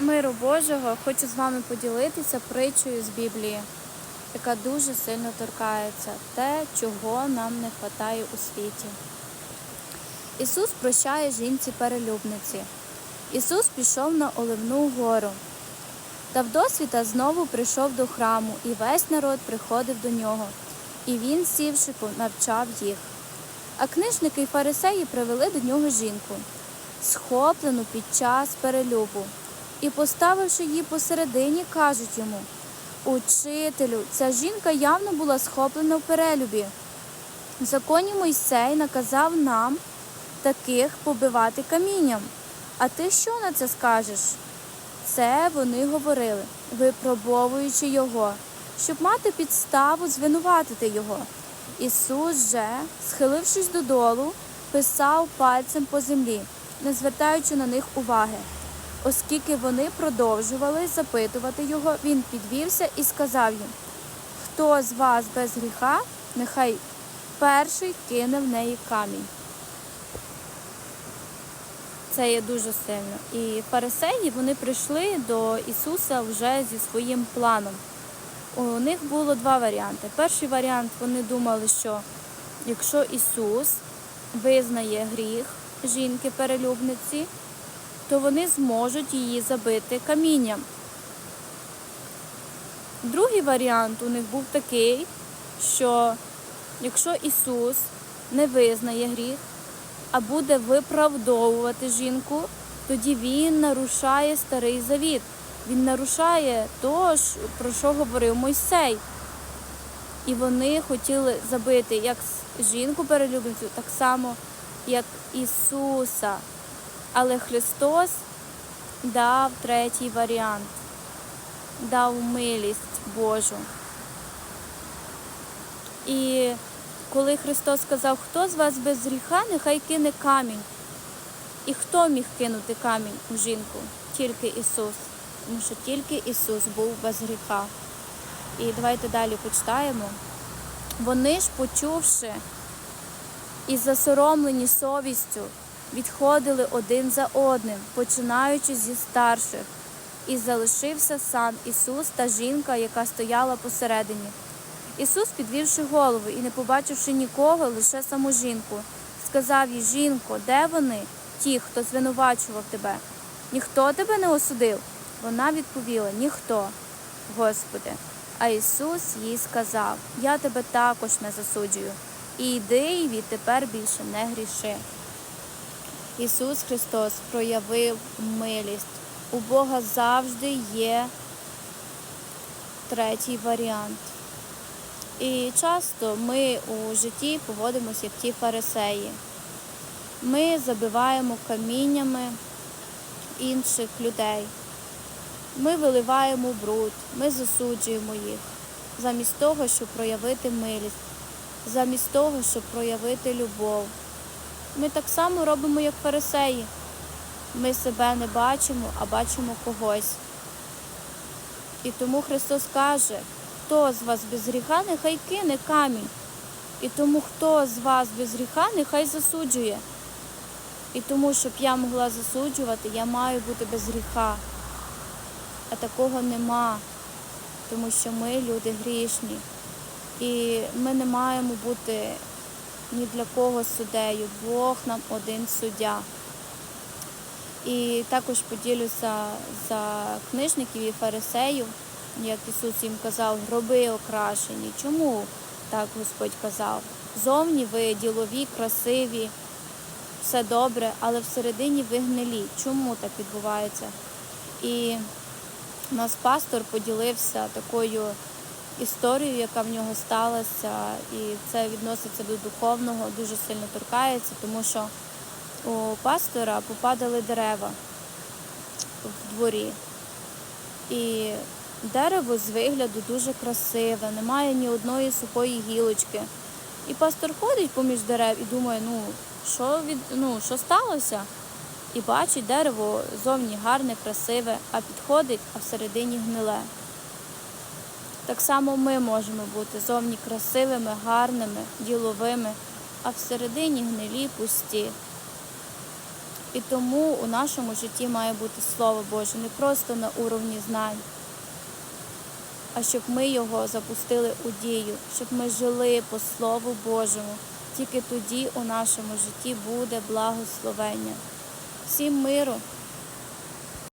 Миру Божого хочу з вами поділитися притчею з Біблії, яка дуже сильно торкається те, чого нам не вистачає у світі. Ісус прощає жінці перелюбниці. Ісус пішов на Оливну гору. Та вдосвіта знову прийшов до храму, і весь народ приходив до нього, і він, сівши, навчав їх. А книжники й фарисеї привели до нього жінку, схоплену під час перелюбу, і, поставивши її посередині, кажуть йому Учителю, ця жінка явно була схоплена в перелюбі. В законі Мойсей наказав нам таких побивати камінням. А ти що на це скажеш? Це вони говорили, випробовуючи його, щоб мати підставу звинуватити його. Ісус же, схилившись додолу, писав пальцем по землі, не звертаючи на них уваги. Оскільки вони продовжували запитувати його, він підвівся і сказав їм: Хто з вас без гріха, нехай перший кине в неї камінь. Це є дуже сильно. І фарисеї вони прийшли до Ісуса вже зі своїм планом. У них було два варіанти. Перший варіант вони думали, що якщо Ісус визнає гріх жінки-перелюбниці, то вони зможуть її забити камінням. Другий варіант у них був такий, що якщо Ісус не визнає гріх, а буде виправдовувати жінку, тоді він нарушає старий завіт. Він нарушає то, про що говорив Мойсей. І вони хотіли забити як жінку перелюбницю, так само, як Ісуса. Але Христос дав третій варіант, дав милість Божу. І коли Христос сказав, хто з вас без гріха, нехай кине камінь. І хто міг кинути камінь у жінку? Тільки Ісус. Тому що тільки Ісус був без гріха. І давайте далі почитаємо. Вони ж, почувши і засоромлені совістю, відходили один за одним, починаючи зі старших, і залишився сам Ісус та жінка, яка стояла посередині. Ісус, підвівши голову і не побачивши нікого, лише саму жінку, сказав їй, жінко, де вони, ті, хто звинувачував тебе? Ніхто тебе не осудив? Вона відповіла, ніхто, Господи. А Ісус їй сказав, я тебе також не засуджую, і йди і відтепер більше не гріши. Ісус Христос проявив милість. У Бога завжди є третій варіант. І часто ми у житті поводимося як ті фарисеї. Ми забиваємо каміннями інших людей. Ми виливаємо бруд, ми засуджуємо їх, замість того, щоб проявити милість, замість того, щоб проявити любов. Ми так само робимо, як фарисеї. Ми себе не бачимо, а бачимо когось. І тому Христос каже, хто з вас без гріха, нехай кине камінь. І тому хто з вас без гріха, нехай засуджує. І тому, щоб я могла засуджувати, я маю бути без гріха. А такого нема, тому що ми люди грішні. І ми не маємо бути ні для кого суддею. Бог нам один суддя. І також поділюся за книжників і фарисеїв, як Ісус їм казав, гроби окрашені. Чому так Господь казав? Зовні ви ділові, красиві, все добре, але всередині ви гнилі. Чому так відбувається? І нас пастор поділився такою історією, яка в нього сталася, і це відноситься до духовного, дуже сильно торкається, тому що у пастора попадали дерева в дворі. І дерево з вигляду дуже красиве, немає ні одної сухої гілочки. І пастор ходить поміж дерев і думає, ну що від ну що сталося? І бачить дерево зовні гарне, красиве, а підходить, а всередині гниле. Так само ми можемо бути зовні красивими, гарними, діловими, а всередині гнилі, пусті. І тому у нашому житті має бути Слово Боже не просто на уровні знань, а щоб ми його запустили у дію, щоб ми жили по Слову Божому. Тільки тоді у нашому житті буде благословення. Всім миру,